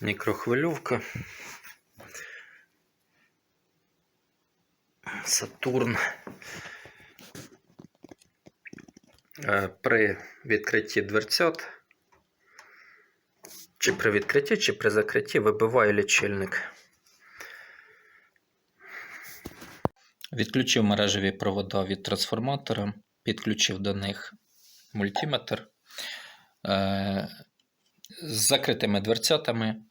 Мікрохвильовка. Сатурн. Е, При відкритті дверцят, чи при відкритті, чи при закритті вибиває лічильник. Відключив мережеві провода від трансформатора, підключив до них мультиметр. З закритими дверцятами.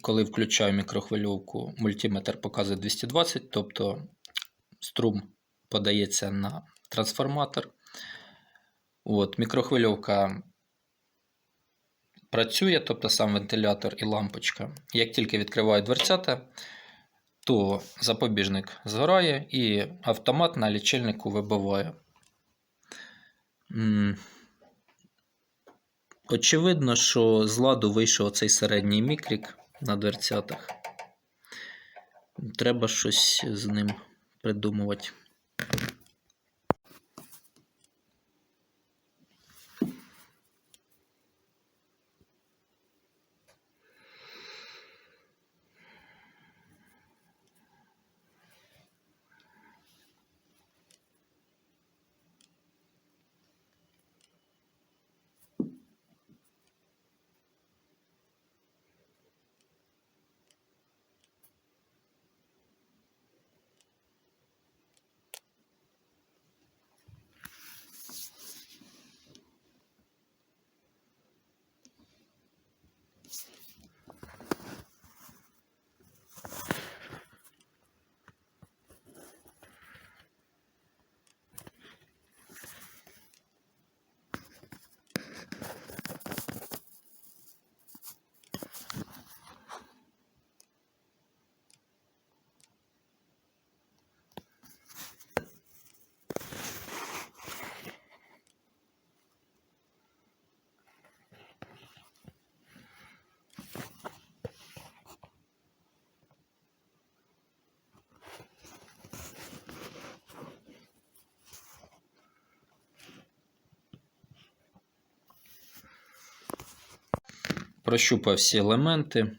Коли включаю мікрохвильовку, мультиметр показує 220, тобто струм подається на трансформатор. От, мікрохвильовка працює, тобто сам вентилятор і лампочка. Як тільки відкриваю дверцята, то запобіжник згорає і автомат на лічильнику вибиває. Очевидно, що з ладу вийшов цей середній мікрік на дверцятах. Треба щось з ним придумувати. Прощупав всі елементи.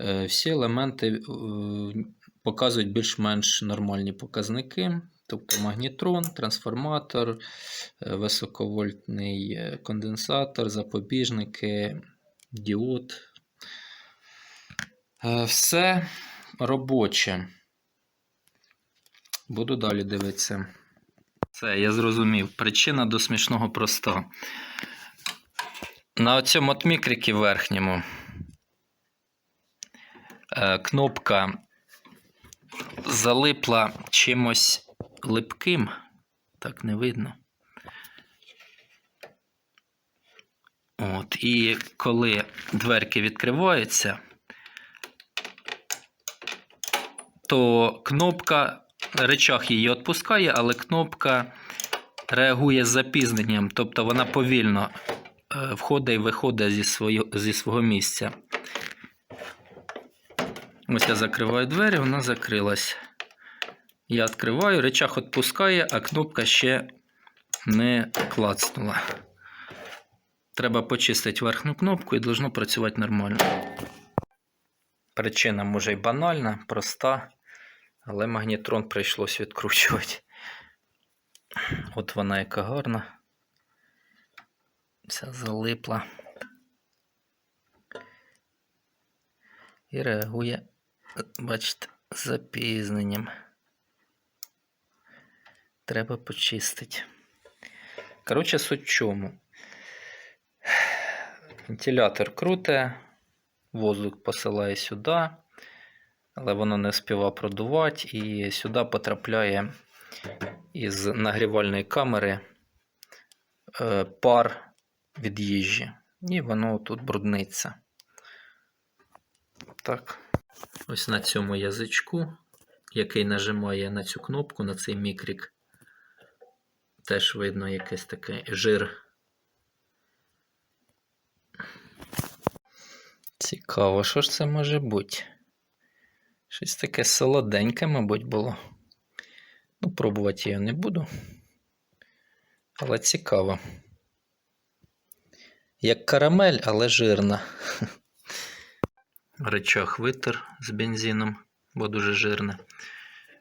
Е, Всі елементи е, показують більш-менш нормальні показники. Тобто магнітрон, трансформатор, е, високовольтний конденсатор, запобіжники, діод. Все робоче. Буду далі дивитися. Все, я зрозумів. Причина до смішного проста. На цьому от мікріки верхньому е, кнопка залипла чимось липким. Так не видно. От, і коли дверки відкриваються, то кнопка, речах її відпускає, але кнопка реагує з запізненням, тобто вона повільно входить і виходить зі, свого, зі свого місця. Ось я закриваю двері, вона закрилась. Я відкриваю, речах відпускає, а кнопка ще не клацнула. Треба почистити верхню кнопку і должно працювати нормально. Причина може й банальна, проста, але магнітрон прийшлось відкручувати. От вона яка гарна. Вся залипла. І реагує, бачите, запізненням. Треба почистити. Коротше, суть чому. Вентилятор круте, воздух посилає сюди, але воно не співа продувати, і сюди потрапляє із нагрівальної камери е, пар від їжі. І воно тут брудниться. Так. Ось на цьому язичку, який нажимає на цю кнопку, на цей мікрік, теж видно якийсь такий жир. Цікаво, що ж це може бути? Щось таке солоденьке, мабуть, було. Ну, пробувати я не буду. Але цікаво. Як карамель, але жирна. Речах витер з бензином, бо дуже жирне.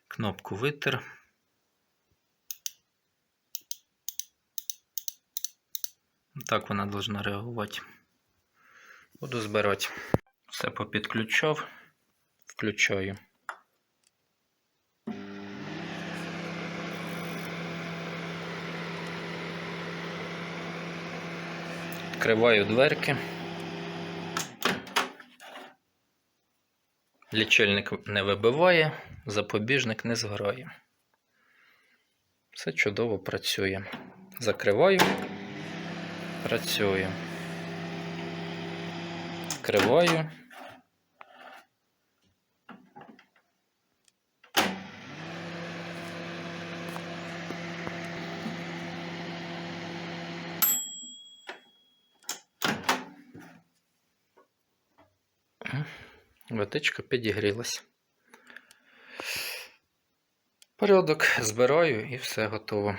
Кнопку витер. Так вона повинна реагувати. Буду збирати. Все попідключав. Включаю. Відкриваю дверки. Лічильник не вибиває, запобіжник не згорає. Все чудово працює. Закриваю. Працює. Відкриваю. Водичка підігрілась. Порядок збираю і все готово.